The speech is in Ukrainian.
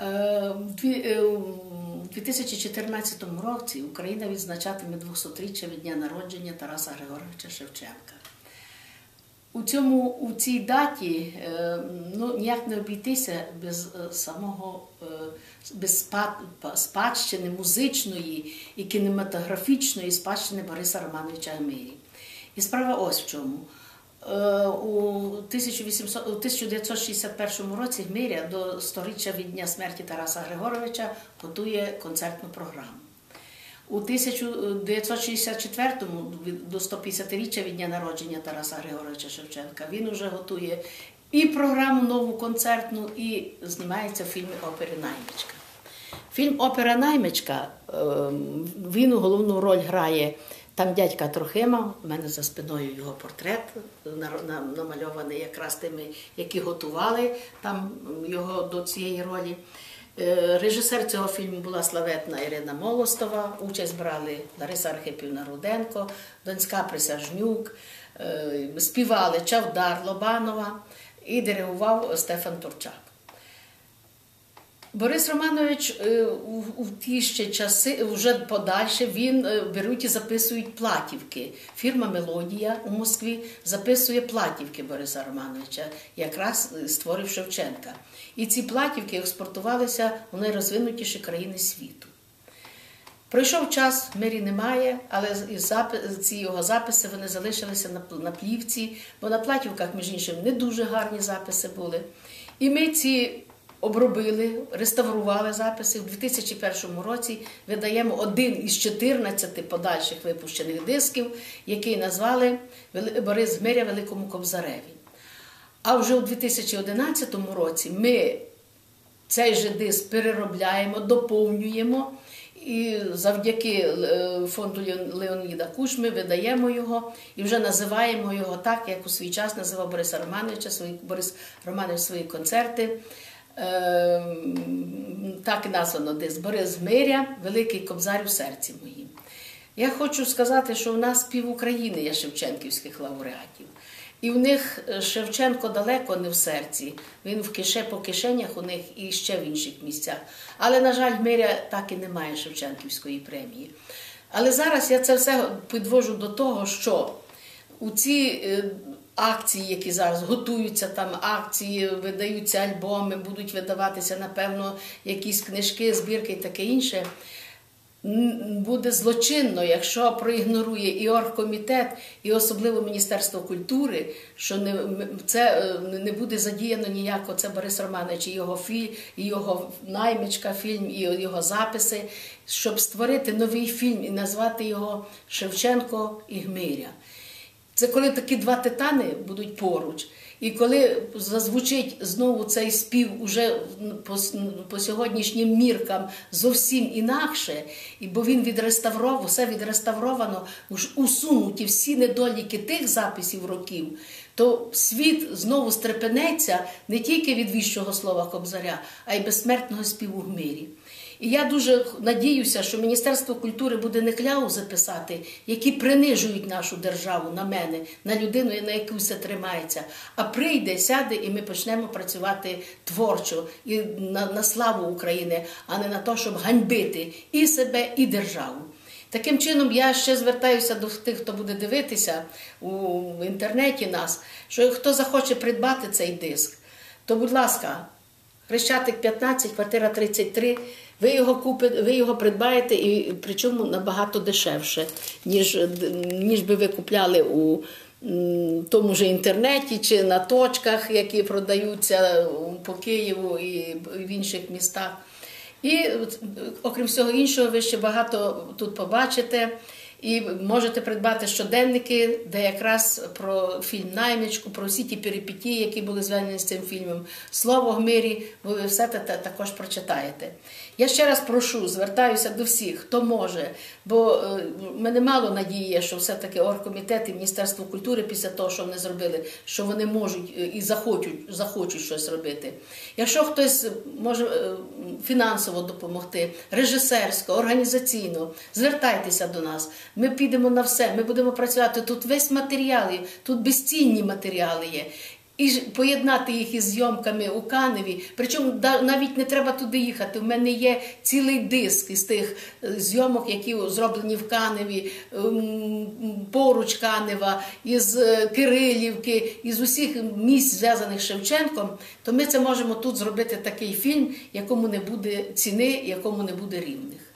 Е, е, У 2014 році Україна відзначатиме 200-річчя від дня народження Тараса Григоровича Шевченка. У цьому у цій даті е, ну, ніяк не обійтися без самого без спадщини музичної і кінематографічної спадщини Бориса Романовича Гмирі. І справа ось в чому. Е, У 1961 році Гмиря до сторіччя від дня смерті Тараса Григоровича готує концертну програму. У 1964-му до 150-річчя від дня народження Тараса Григоровича Шевченка він уже готує і програму нову концертну, і знімається в фільмі Опери Наймичка. Фільм Опера Наймичка ем, він головну роль грає там дядька Трохима. У мене за спиною його портрет намальований якраз тими, які готували там його до цієї ролі. Е, Режисер цього фільму була славетна Ірина Молостова. Участь брали Лариса Архипівна Руденко, Донська Присяжнюк, е, співали Чавдар Лобанова і диригував Стефан Турчак. Борис Романович е, у, ті ще часи, вже подальше, він е, беруть і записують платівки. Фірма Мелодія у Москві записує платівки Бориса Романовича, якраз е, створив Шевченка. І ці платівки експортувалися у найрозвинутіші країни світу. Пройшов час, мирі немає, але ці його записи вони залишилися на плівці, бо на платівках, між іншим, не дуже гарні записи були. І ми ці обробили, реставрували записи. У 2001 році видаємо один із 14 подальших випущених дисків, який назвали Борис Гмиря Великому Кобзареві. А вже у 2011 році ми цей же диск переробляємо, доповнюємо. І завдяки е, фонду Леон- Леоніда Кушми видаємо його і вже називаємо його так, як у свій час називав Бориса Романовича, свої, Борис Романович свої концерти. Ем, Так і названо диск Борис Миря, Великий Кобзар у серці моїм. Я хочу сказати, що в нас пів України є Шевченківських лауреатів. І в них е, Шевченко далеко не в серці. Він в кише по кишенях у них і ще в інших місцях. Але, на жаль, Миря так і не має Шевченківської премії. Але зараз я це все підвожу до того, що у ці е, акції, які зараз готуються, там акції, видаються альбоми, будуть видаватися, напевно, якісь книжки, збірки і таке інше. Буде злочинно, якщо проігнорує і оргкомітет, і особливо Міністерство культури, що не, це е, не буде задіяно ніяко. Це Борис Романович і його фі, і його наймичка фільм, і його записи, щоб створити новий фільм і назвати його Шевченко і Гмиря. Це коли такі два титани будуть поруч. І коли зазвучить знову цей спів уже по, по сьогоднішнім міркам зовсім інакше, і бо він відреставров, все відреставровано, уж усунуті всі недоліки тих записів років, то світ знову стрепенеться не тільки від віщого слова Кобзаря, а й безсмертного співу в мирі. І я дуже надіюся, що Міністерство культури буде не кляузи писати, які принижують нашу державу на мене, на людину, на яку все тримається, а прийде, сяде, і ми почнемо працювати творчо і на, на славу України, а не на те, щоб ганьбити і себе, і державу. Таким чином, я ще звертаюся до тих, хто буде дивитися у інтернеті нас, що хто захоче придбати цей диск, то, будь ласка, Хрещатик 15, квартира 33. Ви його купите, ви його придбаєте, і причому набагато дешевше, ніж, ніж би ви купляли у тому ж інтернеті чи на точках, які продаються по Києву і в інших містах. І окрім всього іншого, ви ще багато тут побачите. І можете придбати щоденники, де якраз про фільм Наймичку, про всі ті перипетії, які були зв'язані з цим фільмом. Слово в мирі, ви все це також прочитаєте. Я ще раз прошу, звертаюся до всіх, хто може, бо е, в мене мало надії, що все-таки оргкомітет і Міністерство культури після того, що вони зробили, що вони можуть е, і захочуть, захочуть щось робити. Якщо хтось може е, фінансово допомогти, режисерсько, організаційно, звертайтеся до нас. Ми підемо на все, ми будемо працювати. Тут весь матеріал, є, тут безцінні матеріали є. і поєднати їх із зйомками у Каневі. Причому навіть не треба туди їхати. У мене є цілий диск із тих е, зйомок, які зроблені в Каневі, ем, поруч Канева, із е, Кирилівки, із усіх місць, зв'язаних з Шевченком. То ми це можемо тут зробити такий фільм, якому не буде ціни, якому не буде рівних.